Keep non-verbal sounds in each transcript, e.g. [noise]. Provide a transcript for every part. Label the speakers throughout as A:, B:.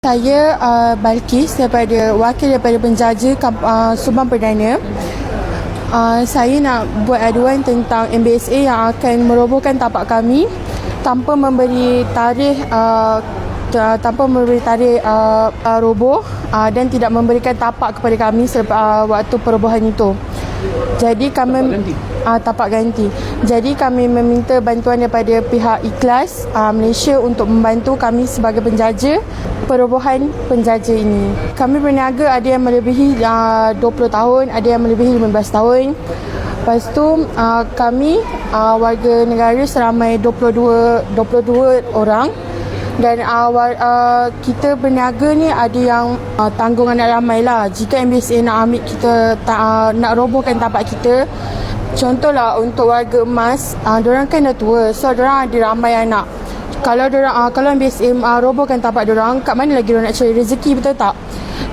A: Saya uh, Balkis daripada wakil daripada penjaja uh, Subang Perdana. Uh, saya nak buat aduan tentang MBSA yang akan merobohkan tapak kami tanpa memberi tarikh uh, ta- tanpa memberi tarikh uh, uh, roboh uh, dan tidak memberikan tapak kepada kami selepas uh, waktu perobohan itu. Jadi kami uh, tapak ganti. Jadi kami meminta bantuan daripada pihak Ikhlas uh, Malaysia untuk membantu kami sebagai penjaja perobohan penjaja ini. Kami berniaga ada yang melebihi uh, 20 tahun, ada yang melebihi 15 tahun. Lepas tu uh, kami uh, warga negara seramai 22 22 orang dan uh, war, uh, kita berniaga ni ada yang uh, tanggungan nak ramai lah jika MBSA nak ambil kita ta, uh, nak robohkan tapak kita contohlah untuk warga emas uh, diorang kan dah tua so diorang ada ramai anak. Kalau diorang uh, kalau MBSA uh, robohkan tapak diorang kat mana lagi diorang nak cari rezeki betul tak?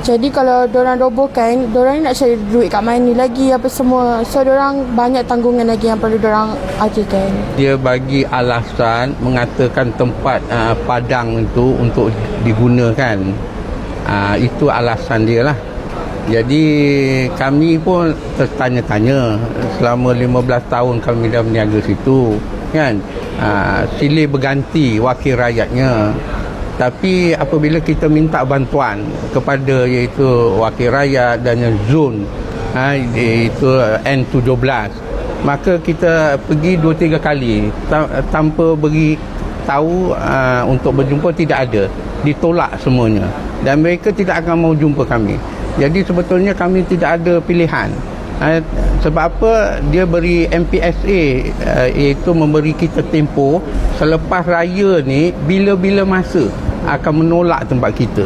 A: Jadi kalau diorang robohkan diorang nak cari duit kat mana lagi apa semua. So diorang banyak tanggungan lagi yang perlu diorang akhirkan
B: dia bagi alasan mengatakan tempat uh, padang itu untuk digunakan. Uh, itu alasan dia lah jadi kami pun tertanya-tanya. Selama 15 tahun kami dah berniaga situ kan? Uh, silih berganti wakil rakyatnya. Tapi apabila kita minta bantuan kepada iaitu wakil rakyat dan zon ha, iaitu N17 maka kita pergi dua tiga kali ta- tanpa beri tahu uh, untuk berjumpa tidak ada. Ditolak semuanya. Dan mereka tidak akan mau jumpa kami jadi sebetulnya kami tidak ada pilihan. Uh, sebab apa? Dia beri MPSA uh, iaitu memberi kita tempoh selepas raya ni bila-bila masa akan menolak tempat kita.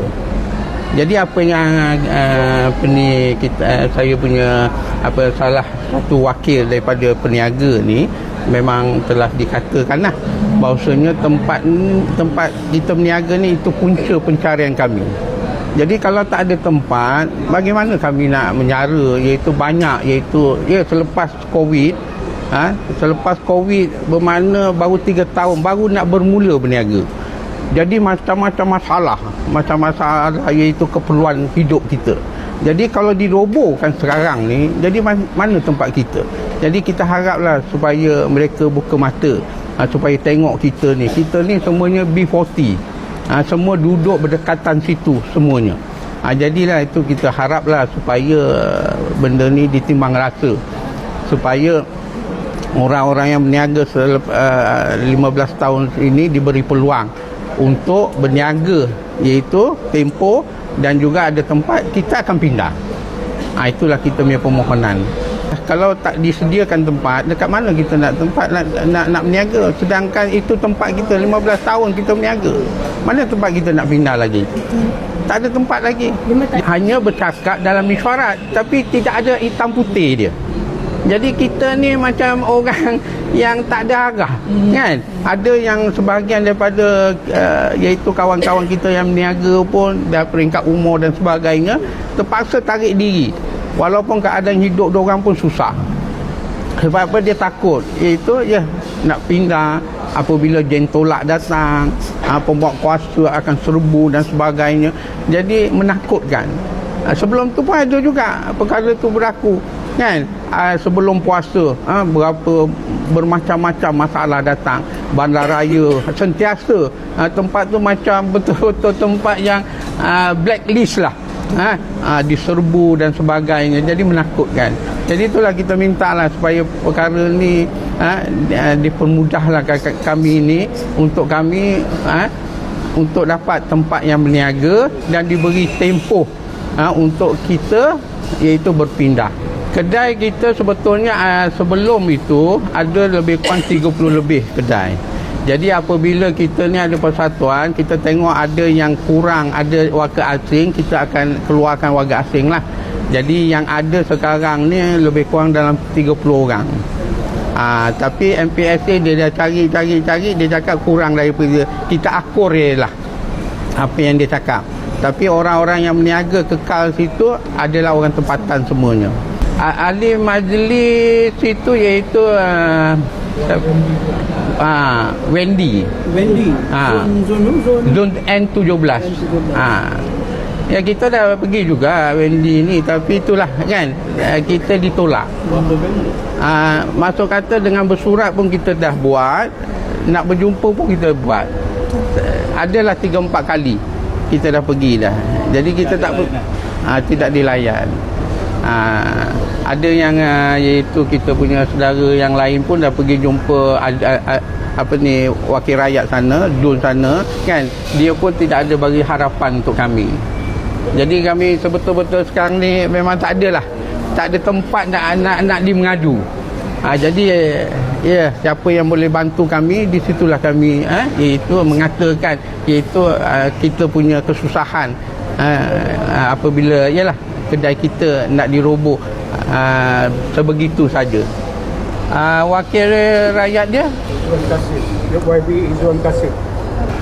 B: Jadi apa yang uh, apa ni kita saya punya apa salah satu wakil daripada peniaga ni memang telah dikatakan lah bahawasanya tempat tempat kita berniaga ni itu punca pencarian kami. Jadi kalau tak ada tempat, bagaimana kami nak menyara iaitu banyak iaitu ya selepas Covid ha, selepas Covid bermakna baru 3 tahun baru nak bermula berniaga. Jadi macam-macam masalah, macam masalah iaitu keperluan hidup kita. Jadi kalau dirobohkan sekarang ni, jadi mana tempat kita? Jadi kita haraplah supaya mereka buka mata ha, supaya tengok kita ni. Kita ni semuanya B40. Ha, semua duduk berdekatan situ semuanya. Ha, jadilah itu kita haraplah supaya benda ni ditimbang rasa. Supaya orang-orang yang berniaga selep, uh, 15 tahun ini diberi peluang untuk berniaga iaitu tempoh dan juga ada tempat kita akan pindah. Ha, itulah kita punya permohonan. Kalau tak disediakan tempat, dekat mana kita nak tempat nak nak, nak berniaga? Sedangkan itu tempat kita 15 tahun kita berniaga. Mana tempat kita nak pindah lagi? Tak ada tempat lagi. Hanya bercakap dalam mesyuarat tapi tidak ada hitam putih dia. Jadi kita ni macam orang [laughs] yang tak ada arah hmm. kan. Ada yang sebahagian daripada uh, iaitu kawan-kawan kita yang berniaga pun dah peringkat umur dan sebagainya terpaksa tarik diri. Walaupun keadaan hidup orang pun susah. Sebab apa? Dia takut. Iaitu ya nak pindah. Apabila jentolak datang, ha, pembuat kuasa akan serbu dan sebagainya. Jadi menakutkan. Ha, sebelum tu pun ada juga perkara tu berlaku kan? Uh, sebelum puasa berapa bermacam-macam masalah datang. Bandaraya sentiasa. Uh, tempat tu macam betul-betul tempat yang blacklist lah uh, uh, diserbu dan sebagainya. Jadi menakutkan. Jadi itulah kita minta lah supaya perkara ni uh, dipermudahlah kami ini untuk kami uh, untuk dapat tempat yang berniaga dan diberi tempoh uh, untuk kita iaitu berpindah. Kedai kita sebetulnya uh, sebelum itu ada lebih kurang 30 lebih kedai. Jadi apabila kita ni ada persatuan, kita tengok ada yang kurang, ada warga asing, kita akan keluarkan warga asing lah. Jadi yang ada sekarang ni lebih kurang dalam 30 orang. Uh, tapi MPSA dia dah cari, cari, cari, dia cakap kurang daripada kita akur je lah apa yang dia cakap. Tapi orang-orang yang berniaga kekal situ adalah orang tempatan semuanya ahli majlis itu iaitu uh, Ah, Wendy.
C: Wendy.
B: Ah.
C: Zone, zone, zone.
B: Zone N17. Ha. Ya kita dah pergi juga Wendy ni tapi itulah kan eh, kita ditolak. Ha, masuk kata dengan bersurat pun kita dah buat, nak berjumpa pun kita buat. Adalah 3 4 kali kita dah pergi dah. Jadi kita tak per- ha, tidak dilayan. Ha, ada yang uh, iaitu kita punya saudara yang lain pun dah pergi jumpa ad- a- a- apa ni wakil rakyat sana, dun sana kan. Dia pun tidak ada bagi harapan untuk kami. Jadi kami sebetul-betul sekarang ni memang tak ada lah. Tak ada tempat nak nak, nak di mengadu. Ha, jadi eh, ya siapa yang boleh bantu kami di situlah kami eh, iaitu mengatakan iaitu uh, kita punya kesusahan uh, apabila yalah kedai kita nak diroboh uh, sebegitu saja. Uh, wakil rakyat dia
D: Izzuan Kasim. Dia YB Izzuan Kasim.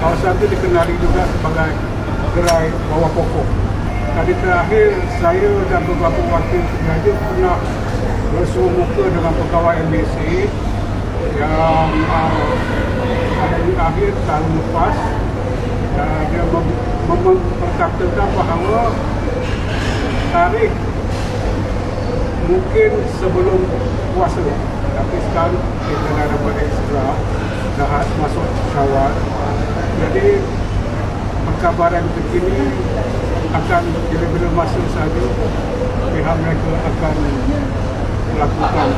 D: Kawasan itu dikenali juga sebagai gerai bawah pokok. Tadi terakhir saya dan beberapa wakil pengajar pernah bersua muka dengan pegawai MBC yang uh, pada di akhir tahun lepas uh, dia mem- memperkatakan bahawa tarikh mungkin sebelum puasa. Tapi sekarang kita dah dapat ekstra dah masuk syawal. Jadi perkabaran terkini akan bila-bila masa saja pihak mereka akan melakukan